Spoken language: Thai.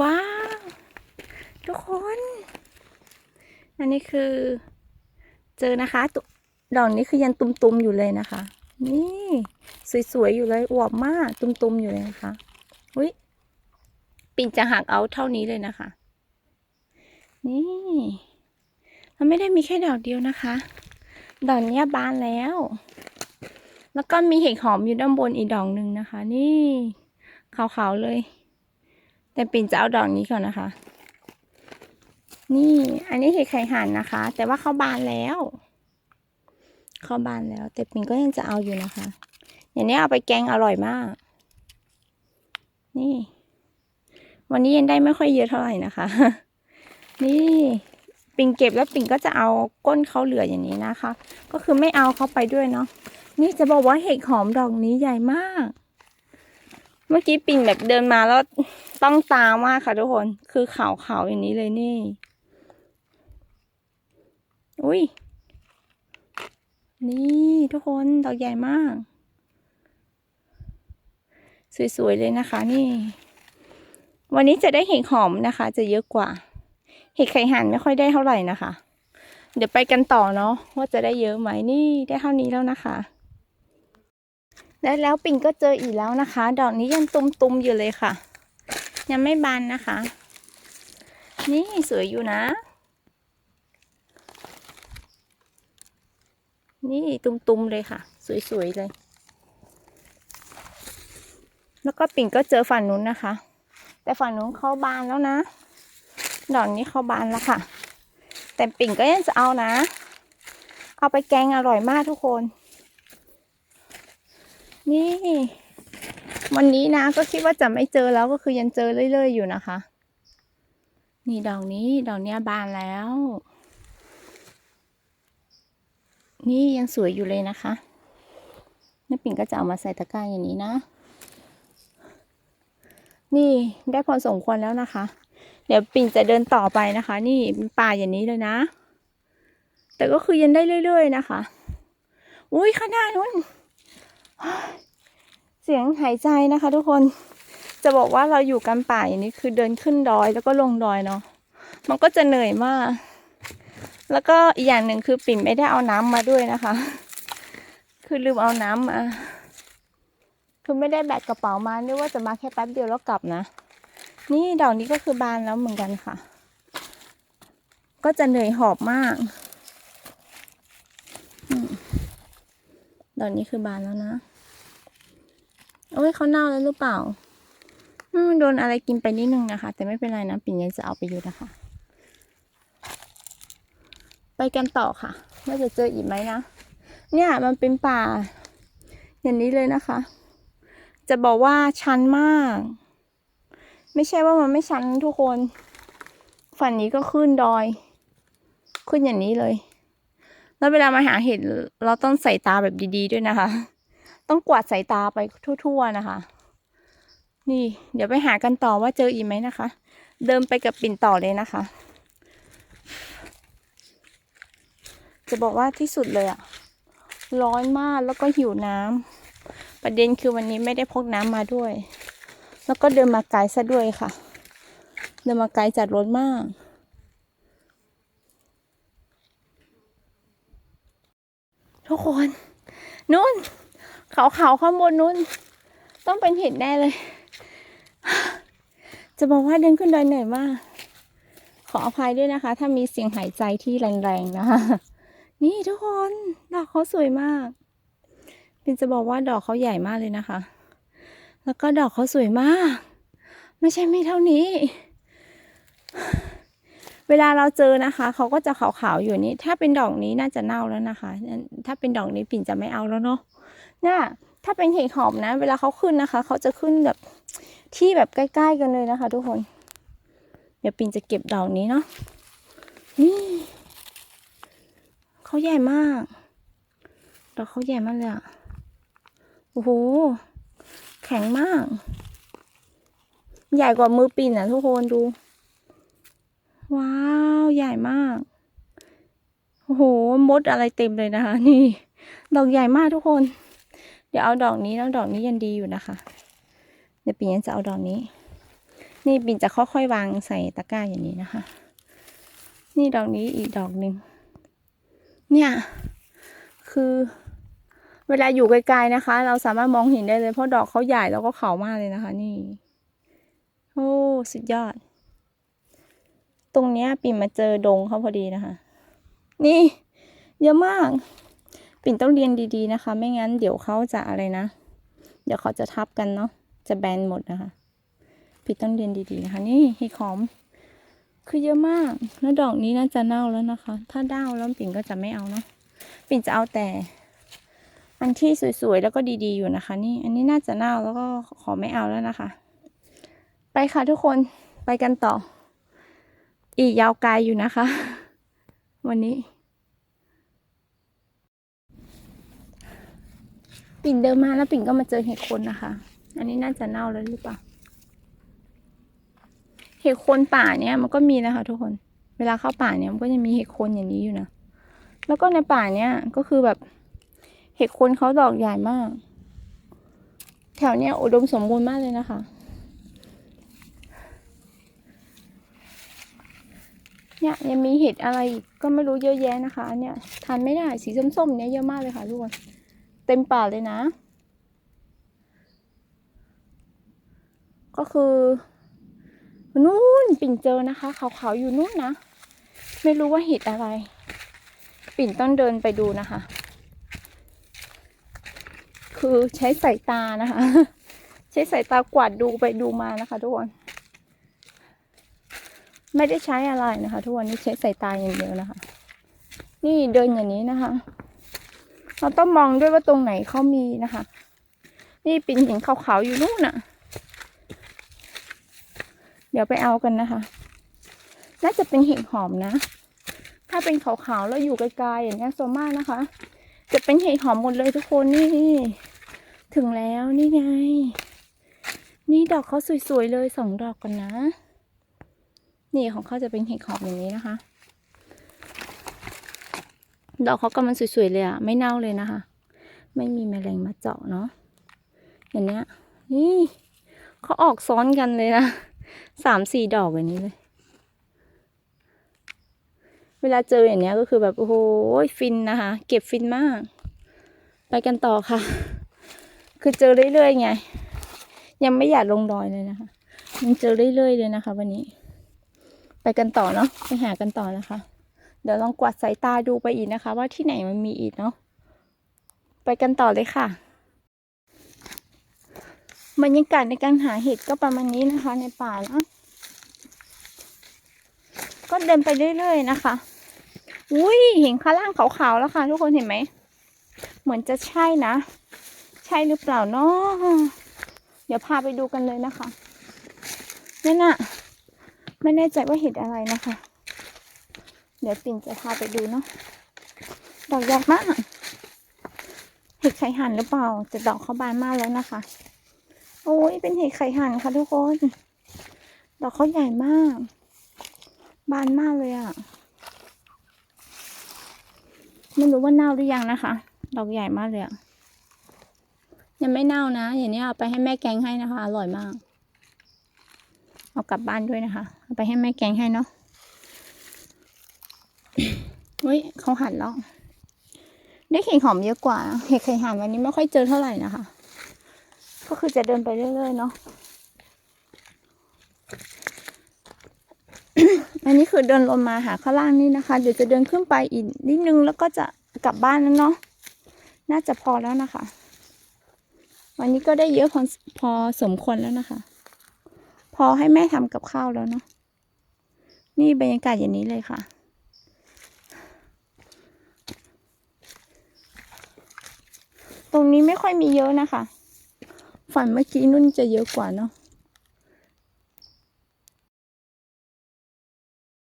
ว้าว ทุกคน อันนี้คือ เจอนะคะตุดอกนี้คือยังตุมๆอยู่เลยนะคะ นี่ สวยๆอยู่เลยอวบมากตุมๆอยู่เลยนะคะอุ้ยปิ่นจะหักเอาเท่านี้เลยนะคะ นี่มันไม่ได้มีแค่ดอกเดียวนะคะ ดอกนี้บานแล้ว แล้วก็มีเห็ดหอมอยู่ด้านบนอีกดอกหนึ่งนะคะ นี่ขาวๆเลย แต่ปิ่นจะเอาดอกนี้ก่อนนะคะ นี่อันนี้เห็ดไข่ห่านนะคะ แต่ว่าเขาบานแล้ว เขาบานแล้ว แต่ปิ่นก็ยังจะเอาอยู่นะคะ อย่างนี้เอาไปแกงอร่อยมาก นี่ วันนี้ยังได้ไม่ค่อยเยอะเท่าไหร่นะคะ นี่ปิ่นเก็บแล้วปิ่นก็จะเอาก้นเขาเหลืออย่างนี้นะคะ ก็คือไม่เอาเขาไปด้วยเนาะนี่จะบอกว่าเห็ดหอมดอกนี้ใหญ่มาก เมื่อกี้ปิ่นแบบเดินมาแล้วต้องตามากค่ะทุกคน คือขาวๆอย่างนี้เลยนี่ อุ้ย นี่ทุกคนดอกใหญ่มาก สวยๆเลยนะคะนี่ วันนี้จะได้เห็ดหอมนะคะ จะเยอะกว่า เห็ดไข่ห่านไม่ค่อยได้เท่าไหร่นะคะ เดี๋ยวไปกันต่อเนาะว่าจะได้เยอะไหมนี่ได้เท่านี้แล้วนะคะ ได้แล้วปิ่นก็เจออีกแล้วนะคะ ดอกนี้ยังตุมๆอยู่เลยค่ะ ยังไม่บานนะคะ นี่สวยอยู่นะ นี่ตุมๆเลยค่ะ สวยๆเลย แล้วก็ปิ่นก็เจอฝั่งนู้นนะคะ แต่ฝั่งนู้นเขาบานแล้วนะ ดอกนี้เขาบานแล้วค่ะ แต่ปิ่นก็ยังจะเอานะ เอาไปแกงอร่อยมากทุกคน นี่ วันนี้นะก็คิดว่าจะไม่เจอแล้วก็คือยังเจอเรื่อยๆอยู่นะคะ นี่ดอกนี้ดอกเนี้ยบานแล้ว นี่ยังสวยอยู่เลยนะคะนี่ปิ่นก็จะเอามาใส่ตะกร้าอย่างนี้นะ นี่ได้พอสมควรแล้วนะคะ เดี๋ยวปิ่นจะเดินต่อไปนะคะ นี่เป็นป่าอย่างนี้เลยนะ แต่ก็คือยังได้เรื่อย ๆ นะคะ อุ้ยข้างหน้านู้น เสียงหายใจนะคะ ทุกคนจะบอกว่าเราอยู่กันป่าอย่างนี้คือเดินขึ้นดอยแล้วก็ลงดอยเนาะมันก็จะเหนื่อยมาก แล้วก็อีกอย่างหนึ่งคือปิ่นไม่ได้เอาน้ำมาด้วยนะคะ คือลืมเอาน้ำมา คือไม่ได้แบกกระเป๋ามานึกว่าจะมาแค่แป๊บเดียวแล้วกลับนะ นี่ดอกนี้ก็คือบานแล้วเหมือนกันค่ะ ก็จะเหนื่อยหอบมากดอกนี้คือบานแล้วนะ โอ้ยเขาเน่าแล้วหรือเปล่าอืมโดนอะไรกินไปนิดนึงนะคะ แต่ไม่เป็นไรนะปิ่นยังจะเอาไปอยู่นะคะ ไปกันต่อค่ะว่าจะเจออีกไหมนะเนี่ยมันเป็นป่า อย่างนี้เลยนะคะ จะบอกว่าชันมาก ไม่ใช่ว่ามันไม่ชันทุกคน ฝั่งนี้ก็ขึ้นดอย ขึ้นอย่างนี้เลย แล้วเวลามาหาเห็ดเราต้องใส่ตาแบบดีๆด้วยนะคะ ต้องกวาดสายตาไปทั่ว ๆนะคะ นี่ เดี๋ยวไปหากันต่อว่าเจออีกไหมนะคะ เดินไปกับปิ่นต่อเลยนะคะ จะบอกว่าที่สุดเลยอะร้อนมากแล้วก็หิวน้ำประเด็นคือวันนี้ไม่ได้พกน้ำมาด้วย แล้วก็เดินมาไกลซะด้วยค่ะ เดินมาไกลจัดรถมากทุกคนนู่น ขาเขาข้างบนนู้น ต้องเป็นเห็ดแน่เลย จะบอกว่าเดินขึ้นดอยเหนื่อยมาก ขออภัยด้วยนะคะ ถ้ามีเสียงหายใจที่แรงๆนะคะ นี่ทุกคนดอกเขาสวยมากเป็นจะบอกว่าดอกเขาใหญ่มากเลยนะคะ แล้วก็ดอกเขาสวยมาก ไม่ใช่ไม่เท่านี้ เวลาเราเจอนะคะ เขาก็จะขาวๆอยู่นี่ ถ้าเป็นดอกนี้น่าจะเน่าแล้วนะคะ ถ้าเป็นดอกนี้ปิ่นจะไม่เอาแล้วเนาะ เนี่ยถ้าเป็นเห็ดหอมนะ เวลาเขาขึ้นนะคะ เขาจะขึ้นแบบที่แบบใกล้ ๆ กันเลยนะคะ ทุกคน เดี๋ยวปิ่นจะเก็บดอกนี้เนาะนี่เขาใหญ่มาก ดอกเขาใหญ่มากเลยอะโอ้โห แข็งมาก ใหญ่กว่ามือปิ่นอะ ทุกคนดู ว้าว ใหญ่มาก โอ้โห มดอะไรเต็มเลยนะคะ นี่ ดอกใหญ่มากทุกคน เดี๋ยวเอาดอกนี้แล้วดอกนี้ยังดีอยู่นะคะ เดี๋ยวปีนี้จะเอาดอกนี้ นี่ปิ่นจะค่อยๆวางใส่ตะกร้าอย่างนี้นะคะ นี่ดอกนี้อีกดอกหนึ่ง เนี่ย คือเวลาอยู่ไกลๆนะคะ เราสามารถมองเห็นได้เลยเพราะดอกเขาใหญ่แล้วก็เขามากเลยนะคะ นี่ โอ้สุดยอด ตรงเนี้ยปิ่นมาเจอดงเขาพอดีนะคะ นี่ เยอะมาก ปิ่นต้องเรียนดีๆนะคะ ไม่งั้นเดี๋ยวเขาจะอะไรนะ เดี๋ยวเขาจะทับกันเนาะ จะแบนหมดนะคะ ปิ่นต้องเรียนดีๆนะคะ นี่เห็ดหอม คือเยอะมาก แล้วดอกนี้น่าจะเน่าแล้วนะคะ ถ้าเน่าแล้วปิ่นก็จะไม่เอาเนาะ ปิ่นจะเอาแต่ อันที่สวยๆแล้วก็ดีๆอยู่นะคะ นี่ อันนี้น่าจะเน่าแล้วก็ขอไม่เอาแล้วนะคะ ไปค่ะทุกคน ไปกันต่อ อีกยาวไกลอยู่นะคะ วันนี้ ปิ่นเดินมาแล้วปิ่นก็มาเจอเห็ดคนนะคะ อันนี้น่าจะเน่าแล้วหรือเปล่า เห็ดคนป่าเนี่ยมันก็มีนะคะทุกคน เวลาเข้าป่าเนี่ยมันก็จะมีเห็ดคนอย่างนี้อยู่นะ แล้วก็ในป่าเนี่ยก็คือแบบ เห็ดคนเขาดอกใหญ่มาก แถวเนี้ยอุดมสมบูรณ์มากเลยนะคะ เนี่ยยังมีเห็ดอะไรอีกก็ไม่รู้เยอะแยะนะคะ เนี่ยทานไม่ได้สีส้มๆเนี่ยเยอะมากเลยค่ะทุกคน ต็มป่าเลยนะ ก็คือนู่นปิ่นเจอนะคะขาวๆอยู่นู่นนะ ไม่รู้ว่าเห็ดอะไร ปิ่นต้องเดินไปดูนะคะ คือใช้สายตานะคะ ใช้สายตากวาดดูไปดูมานะคะทุกคนไม่ได้ใช้อะไรนะคะ ทุกวันนี้ใช้สายตาอย่างเดียวนะคะ นี่เดินอย่างนี้นะคะ เราต้องมองด้วยว่าตรงไหนเขามีนะคะ นี่ปิ่นห็นขาวๆอยู่นู่นน่ะ เดี๋ยวไปเอากันนะคะ น่าจะเป็นเห็ดหอมนะ ถ้าเป็นขาวๆแล้วอยู่ไกลๆอย่างเงี้โซมากนะคะ จะเป็นเห็ดหอมหมดเลยทุกคนนี่ ถึงแล้วนี่ไง นี่ดอกเขาสวยๆเลยสองดอกกันนะ นี่ของเขาจะเป็นเห็ดหอมอย่างนี้นะคะ ดอกเขากำลังสวยๆเลยอะไม่เน่าเลยนะคะ ไม่มีแมลงมาเจาะเนาะอย่างเนี้ยนี่เขาออกซ้อนกันเลยนะสามสี่ดอกอย่างนี้เลย เวลาเจออย่างเนี้ยก็คือแบบโอ้โหฟินนะคะ เก็บฟินมาก ไปกันต่อค่ะ คือเจอเรื่อยๆไง ยังไม่อยากลงดอยเลยนะคะยังเจอเรื่อยๆเลยนะคะ วันนี้ ไปกันต่อเนาะไปหากันต่อนะคะ เดี๋ยวลองกวาดสายตาดูไปอีกนะคะ ว่าที่ไหนมันมีอีกเนาะไปกันต่อเลยค่ะบรรยากาศในการหาเห็ดก็ประมาณนี้นะคะ ในป่านะก็เดินไปเรื่อยๆนะคะ อุ้ยเห็นข้างล่างขาวๆแล้วค่ะ ทุกคนเห็นไหม เหมือนจะใช่นะ ใช่หรือเปล่าเนาะเดี๋ยวพาไปดูกันเลยนะคะนั่นน่ะ ไม่แน่ใจว่าเห็ดอะไรนะคะ เดี๋ยวปิ่นจะพาไปดูเนาะดอกใหญ่มากเห็ดไข่หันหรือเปล่าแต่ดอกเขาบานมากแล้วนะคะ โอ้ยเป็นเห็ดไข่หันค่ะทุกคน ดอกเขาใหญ่มาก บานมากเลยอะ่ะไม่รู้ว่าเน่าหรือยังนะคะ ดอกใหญ่มากเลยอะยังไม่เน่านะ อย่างนี้เอาไปให้แม่แกงให้นะคะ อร่อยมาก เอากลับบ้านด้วยนะคะ เอาไปให้แม่แกงให้เนาะ เฮ้ยเขาหั่นแล้วได้เห็ดหอมเยอะกว่าเห็ดไข่หั่นวันนี้ไม่ค่อยเจอเท่าไหร่นะคะ ก็คือจะเดินไปเรื่อยๆเนาะอันนี้คือเดินลงมาหาข้างล่างนี่นะคะ เดี๋ยวจะเดินขึ้นไปอีกนิดนึงแล้วก็จะกลับบ้านแล้วเนาะน่าจะพอแล้วนะคะ วันนี้ก็ได้เยอะพอพอสมควรแล้วนะคะ พอให้แม่ทำกับข้าวแล้วเนาะนี่บรรยากาศอย่างนี้เลยค่ะ ตรงนี้ไม่ค่อยมีเยอะนะคะ ฝันเมื่อกี้นุ่นจะเยอะกว่าเนาะ